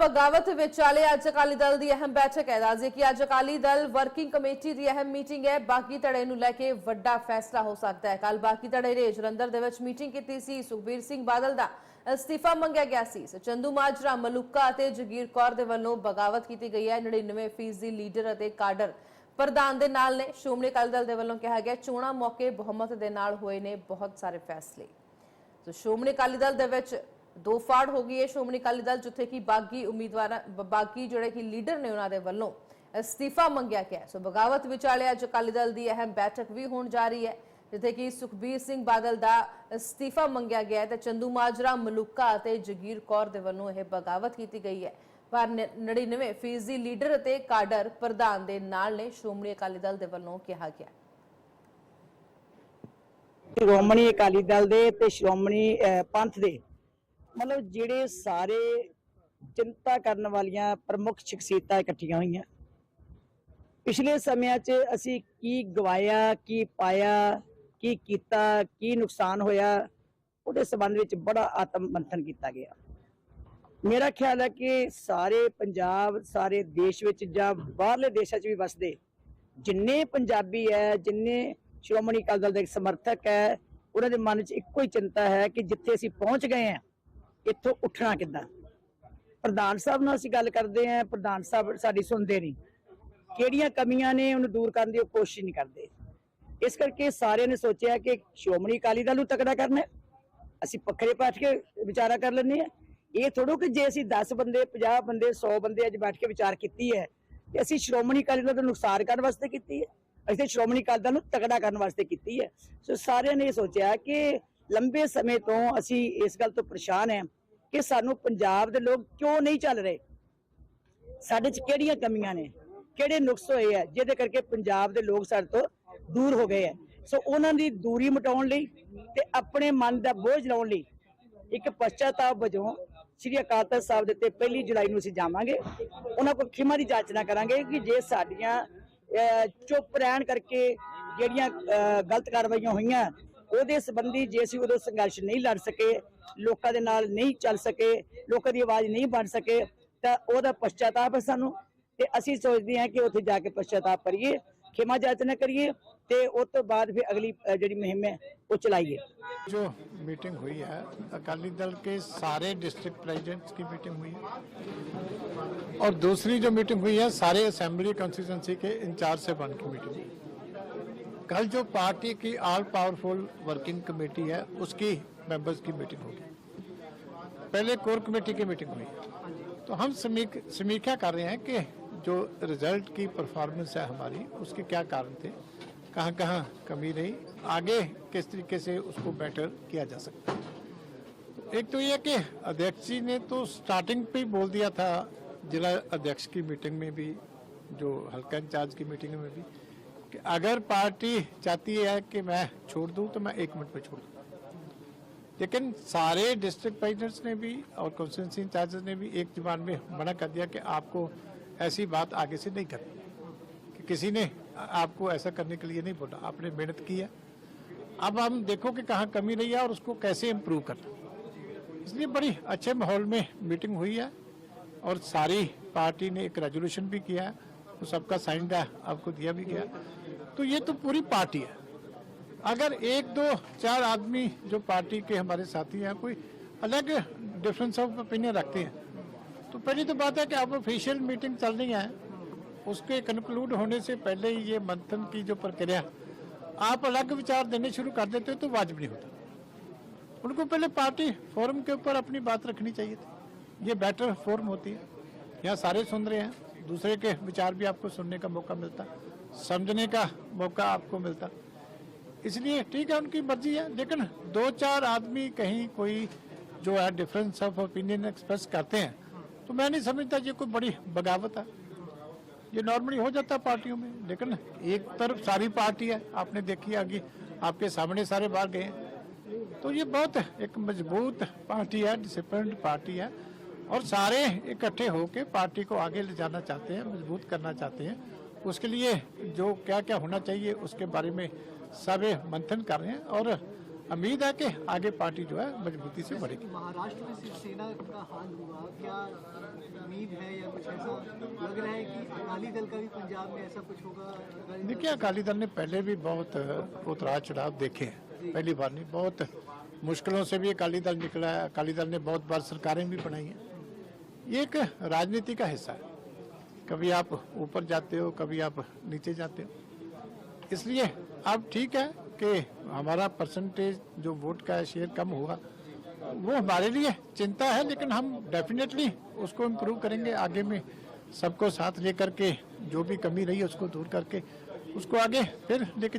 ਬਗਾਵਤ ਵਿਚਾਲੇ ਅੱਜ ਅਕਾਲੀ ਦਲ ਦੀ ਅਹਿਮ ਬੈਠਕ ਹੈ। ਦੱਸਦੇ ਕਿ ਅੱਜ ਅਕਾਲੀ ਦਲ ਵਰਕਿੰਗ ਕਮੇਟੀ ਦੀ ਅਹਿਮ ਮੀਟਿੰਗ ਹੈ। ਬਾਕੀ ਧੜੇ ਨੂੰ ਲੈ ਕੇ ਵੱਡਾ ਫੈਸਲਾ ਹੋ ਸਕਦਾ ਹੈ। ਕੱਲ ਬਾਕੀ ਧੜੇ ਨੇ ਜਲੰਧਰ ਦੇ ਵਿੱਚ ਮੀਟਿੰਗ ਕੀਤੀ ਸੀ। ਸੁਖਬੀਰ ਸਿੰਘ ਬਾਦਲ ਦਾ ਅਸਤੀਫਾ ਮੰਗਿਆ ਗਿਆ ਸੀ। ਚੰਦੂ ਮਾਜਰਾ, ਮਲੂਕਾ ਅਤੇ ਜਗੀਰ ਕੌਰ ਦੇ ਵੱਲੋਂ ਬਗਾਵਤ ਕੀਤੀ ਗਈ ਹੈ। 99 ਫੀਸਦੀ ਲੀਡਰ ਅਤੇ ਕਾਡਰ ਪ੍ਰਧਾਨ ਦੇ ਨਾਲ ਨੇ। ਸ਼੍ਰੋਮਣੀ ਅਕਾਲੀ ਦਲ ਦੇ ਵੱਲੋਂ ਕਿਹਾ ਗਿਆ, ਚੋਣਾਂ ਮੌਕੇ ਬਹੁਮਤ ਦੇ ਨਾਲ ਹੋਏ ਨੇ ਬਹੁਤ ਸਾਰੇ ਫੈਸਲੇ। ਸੋ ਸ਼੍ਰੋਮਣੀ ਅਕਾਲੀ ਦਲ ਦੇ ਵਿੱਚ ਦੋ ਫਾੜ ਹੋ ਗਈ ਹੈ। ਸ਼੍ਰੋਮਣੀ ਅਕਾਲੀ ਦਲ ਜਿੱਥੇ ਕਿ ਬਾਗੀ ਉਮੀਦਵਾਰਾਂ ਬਾਗੀ ਜਿਹੜੇ ਕਿ ਲੀਡਰ ਨੇ ਉਹਨਾਂ ਦੇ ਵੱਲੋਂ ਅਸਤੀਫਾ ਮੰਗਿਆ ਗਿਆ ਸੋ ਬਗਾਵਤ ਵਿਚਾਲੇ ਅੱਜ ਅਕਾਲੀ ਦਲ ਦੀ ਅਹਿਮ ਬੈਠਕ ਵੀ ਹੋਣ ਜਾ ਰਹੀ ਹੈ, ਜਿੱਥੇ ਕਿ ਸੁਖਬੀਰ ਸਿੰਘ ਬਾਦਲ ਦਾ ਅਸਤੀਫਾ ਮੰਗਿਆ ਗਿਆ ਤੇ ਚੰਦੂ ਮਾਜਰਾ, ਮਲੂਕਾ ਅਤੇ ਜਗੀਰ ਕੌਰ ਦੇ ਵੱਲੋਂ ਇਹ ਬਗਾਵਤ ਕੀਤੀ ਗਈ ਹੈ। ਪਰ ਨ- 99 ਫੀਸਦੀ ਲੀਡਰ ਅਤੇ ਕਾਡਰ ਪ੍ਰਧਾਨ ਦੇ ਨਾਲ ਨੇ ਸ਼੍ਰੋਮਣੀ ਅਕਾਲੀ ਦਲ ਦੇ ਵੱਲੋਂ ਕਿਹਾ ਗਿਆ ਸ਼੍ਰੋਮਣੀ ਅਕਾਲੀ ਦਲ ਦੇ ਤੇ ਸ਼੍ਰੋਮਣੀ ਪੰਥ ਦੇ ਮਤਲਬ ਜਿਹੜੇ ਸਾਰੇ ਚਿੰਤਾ ਕਰਨ ਵਾਲੀਆਂ ਪ੍ਰਮੁੱਖ ਸ਼ਖਸੀਅਤਾਂ ਇਕੱਠੀਆਂ ਹੋਈਆਂ। ਪਿਛਲੇ ਸਮਿਆਂ 'ਚ ਅਸੀਂ ਕੀ ਗਵਾਇਆ, ਕੀ ਪਾਇਆ, ਕੀ ਕੀਤਾ, ਕੀ ਨੁਕਸਾਨ ਹੋਇਆ, ਉਹਦੇ ਸੰਬੰਧ ਵਿੱਚ ਬੜਾ ਆਤਮ ਮੰਥਨ ਕੀਤਾ ਗਿਆ। ਮੇਰਾ ਖਿਆਲ ਹੈ ਕਿ ਸਾਰੇ ਪੰਜਾਬ, ਸਾਰੇ ਦੇਸ਼ ਵਿੱਚ ਜਾਂ ਬਾਹਰਲੇ ਦੇਸ਼ਾਂ 'ਚ ਵੀ ਵਸਦੇ, ਜਿੰਨੇ ਪੰਜਾਬੀ ਹੈ, ਜਿੰਨੇ ਸ਼੍ਰੋਮਣੀ ਅਕਾਲੀ ਦਲ ਦੇ ਸਮਰਥਕ ਹੈ, ਉਹਨਾਂ ਦੇ ਮਨ 'ਚ ਇੱਕੋ ਹੀ ਚਿੰਤਾ ਹੈ ਕਿ ਜਿੱਥੇ ਅਸੀਂ ਪਹੁੰਚ ਗਏ ਹਾਂ ਇੱਥੋਂ ਉੱਠਣਾ ਕਿੱਦਾਂ? ਪ੍ਰਧਾਨ ਸਾਹਿਬ ਨਾਲ ਅਸੀਂ ਗੱਲ ਕਰਦੇ ਹਾਂ, ਪ੍ਰਧਾਨ ਸਾਹਿਬ ਸਾਡੀ ਸੁਣਦੇ ਨਹੀਂ। ਕਿਹੜੀਆਂ ਕਮੀਆਂ ਨੇ ਉਹਨੂੰ ਦੂਰ ਕਰਨ ਦੀ ਉਹ ਕੋਸ਼ਿਸ਼ ਨਹੀਂ ਕਰਦੇ। ਇਸ ਕਰਕੇ ਸਾਰਿਆਂ ਨੇ ਸੋਚਿਆ ਕਿ ਸ਼੍ਰੋਮਣੀ ਅਕਾਲੀ ਦਲ ਨੂੰ ਤਕੜਾ ਕਰਨਾ ਅਸੀਂ ਪੱਖਰੇ ਪਾਠ ਕੇ ਵਿਚਾਰਾ ਕਰ ਲੈਂਦੇ ਹਾਂ। ਇਹ ਥੋੜੋ ਕਿ ਜੇ ਅਸੀਂ 10 ਬੰਦੇ 50 ਬੰਦੇ 100 ਬੰਦੇ ਅੱਜ ਬੈਠ ਕੇ ਵਿਚਾਰ ਕੀਤੀ ਹੈ, ਤੇ ਅਸੀਂ ਸ਼੍ਰੋਮਣੀ ਅਕਾਲੀ ਦਲ ਨੂੰ ਨੁਕਸਾਨ ਕਰਨ ਵਾਸਤੇ ਕੀਤੀ ਹੈ। ਅਸੀਂ ਸ਼੍ਰੋਮਣੀ ਅਕਾਲੀ ਦਲ ਨੂੰ ਤਕੜਾ ਕਰਨ ਵਾਸਤੇ ਕੀਤੀ ਹੈ। ਸੋ ਸਾਰਿਆਂ ਨੇ ਇਹ ਸੋਚਿਆ ਕਿ ਲੰਬੇ ਸਮੇਂ ਤੋਂ ਅਸੀਂ ਇਸ ਗੱਲ ਤੋਂ ਪਰੇਸ਼ਾਨ ਹਾਂ। ਕਿ ਸਾਨੂੰ ਪੰਜਾਬ ਦੇ ਲੋਕ ਕਿਉਂ ਨਹੀਂ ਚੱਲ ਰਹੇ? ਸਾਡੇ 'ਚ ਕਿਹੜੀਆਂ ਕਮੀਆਂ ਨੇ? ਕਿਹੜੇ ਨੁਕਸ ਹੋਏ ਆ ਜਿਹਦੇ ਕਰਕੇ ਪੰਜਾਬ ਦੇ ਲੋਕ ਸਾਡੇ ਤੋਂ ਦੂਰ ਹੋ ਗਏ ਆ? ਸੋ ਉਹਨਾਂ ਦੀ ਦੂਰੀ ਮਿਟਾਉਣ ਲਈ ਤੇ ਆਪਣੇ ਮਨ ਦਾ ਬੋਝ ਲਾਉਣ ਲਈ ਇੱਕ ਪਛਤਾਤਾਪ ਵਜੋਂ ਸ੍ਰੀ ਅਕਾਲ ਤਖਤ ਸਾਹਿਬ ਦੇ ਤੇ ਪਹਿਲੀ ਜੁਲਾਈ ਨੂੰ ਅਸੀਂ ਜਾਵਾਂਗੇ। ਉਹਨਾਂ ਕੋਲ ਖਿਮਾ ਦੀ ਜਾਚਨਾ ਕਰਾਂਗੇ ਕਿ ਜੇ ਸਾਡੀਆਂ ਚੁੱਪ ਰਹਿਣ ਕਰਕੇ ਜਿਹੜੀਆਂ ਗਲਤ ਕਾਰਵਾਈਆਂ ਹੋਈਆਂ, ਉਹਦੇ ਸੰਬੰਧੀ ਜੇ ਅਸੀਂ ਉਦੋਂ ਸੰਘਰਸ਼ ਨਹੀਂ ਲੜ ਸਕੇ ਲੋਕਾਂ ਦੇ ਨਾਲ ਨਹੀਂ ਚੱਲ ਸਕੇ ਲੋਕਾਂ ਦੀ ਆਵਾਜ਼ ਨਹੀਂ ਬਣ ਸਕੇ ਤਾਂ ਉਹਦਾ ਪਛਤਾਤਾਪ ਹੈ ਸਾਨੂੰ ਤੇ ਅਸੀਂ ਸੋਚਦੇ ਹਾਂ ਕਿ ਉੱਥੇ ਜਾ ਕੇ ਪਛਤਾਤਾਪ ਕਰੀਏ ਖਿਮਾ ਜਾਚਨਾ ਕਰੀਏ ਤੇ ਉਸ ਤੋਂ ਬਾਅਦ ਫਿਰ ਅਗਲੀ ਅਹ, ਜਿਹੜੀ ਮੁਹਿੰਮ ਹੈ ਉਹ ਚਲਾਈਏ जो मीटिंग हुई है अकाली दल के सारे डिस्ट्रिक्ट प्रेसिडेंट्स की मीटिंग हुई है और दूसरी जो मीटिंग हुई है सारे असेंबली कॉन्स्टिट्यूंसी के इंचार्ज से बन की मीटिंग हुई कल जो पार्टी की ऑल पावरफुल वर्किंग कमेटी है उसकी मेंबर्स की मीटिंग होगी। पहले कोर कमेटी की मीटिंग हुई। तो हम समीक, समीक्षा कर रहे हैं कि जो रिज़ल्ट की परफॉर्मेंस है हमारी, उसके क्या कारण थे कहाँ कहाँ कमी रही, आगे किस तरीके से उसको बेटर किया जा सकता है। एक तो ये कि अध्यक्ष जी ने तो स्टार्टिंग पे बोल दिया था, जिला अध्यक्ष की मीटिंग में भी, जो हल्का इंचार्ज की मीटिंग में भी, कि अगर पार्टी चाहती है कि मैं छोड़ दूँ तो मैं एक मिनट में छोड़ दूँ। लेकिन सारे डिस्ट्रिक्ट प्रेसिडेंट्स ने भी और कॉन्स्टिट्यूंसी इंचार्जेस ने भी एक ज़ुबान में मना कर दिया कि आपको ऐसी बात आगे से नहीं करनी। कि किसी ने आपको ऐसा करने के लिए नहीं बोला। आपने मेहनत की है। अब हम देखो कि कहाँ कमी रही है और उसको कैसे इम्प्रूव करना इसलिए बड़ी अच्छे माहौल में मीटिंग हुई है और सारी पार्टी ने एक रेजोल्यूशन भी किया है। वो सबका साइन आपको दिया भी गया। तो ये तो पूरी पार्टी है। अगर एक, दो, चार आदमी जो पार्टी के हमारे साथी हैं, कोई अलग डिफरेंस ऑफ़ ओपिनियन रखते हैं। तो पहली तो बात है कि अब ऑफिशियल मीटिंग चल रही है, उसके कंक्लूड होने से पहले ही ये मंथन की जो प्रक्रिया, आप अलग विचार देने शुरू कर देते हो तो वाजिब नहीं होता। उनको पहले पार्टी फोरम के ऊपर अपनी बात रखनी चाहिए थी। ये बेटर फोरम होती है। यहाँ सारे सुन रहे हैं, दूसरे के विचार भी आपको सुनने का मौका मिलता, समझने का मौका आपको मिलता। इसलिए ठीक है, उनकी मर्ज़ी है, लेकिन दो चार आदमी कहीं कोई जो है डिफरेंस ऑफ़ ओपिनियन एक्सप्रेस करते हैं तो मैं नहीं समझता ये कोई बड़ी बगावत है। ये नॉर्मली हो जाता है पार्टियों में, लेकिन एक तरफ़ सारी पार्टी है, आपने देखी आगे आपके सामने सारे बाहर गए तो ये बहुत एक मज़बूत पार्टी है डिसिप्लिन पार्टी है, और सारे इकट्ठे होके पार्टी को आगे ले जाना चाहते हैं, मज़बूत करना चाहते हैं। उसके लिए जो क्या क्या होना चाहिए, उसके बारे में सब मंथन कर रहे हैं और उम्मीद है कि आगे पार्टी जो है मजबूती से बढ़ेगी। महाराष्ट्र में शिवसेना का हाल हुआ क्या उम्मीद उम्मीद है या कुछ ऐसा लग रहा है कि अकाली दल का भी पंजाब में ऐसा कुछ होगा? देखिए अकाली दल ने पहले भी बहुत उतराव चढ़ाव देखे हैं। पहली बार नहीं बहुत मुश्किलों से भी अकाली दल निकला है। अकाली दल ने बहुत बार सरकारें भी बनाई हैं। ये एक राजनीति का हिस्सा है। कभी आप ऊपर जाते हो कभी आप नीचे जाते हो। इसलिए अब ठीक है कि हमारा परसेंटेज जो वोट का शेयर कम हुआ, वो हमारे लिए चिंता है, लेकिन हम डेफिनेटली उसको इम्प्रूव करेंगे, आगे में सबको साथ लेकर के, जो भी कमी रही उसको दूर करके, उसको आगे फिर लेके जाएँगे।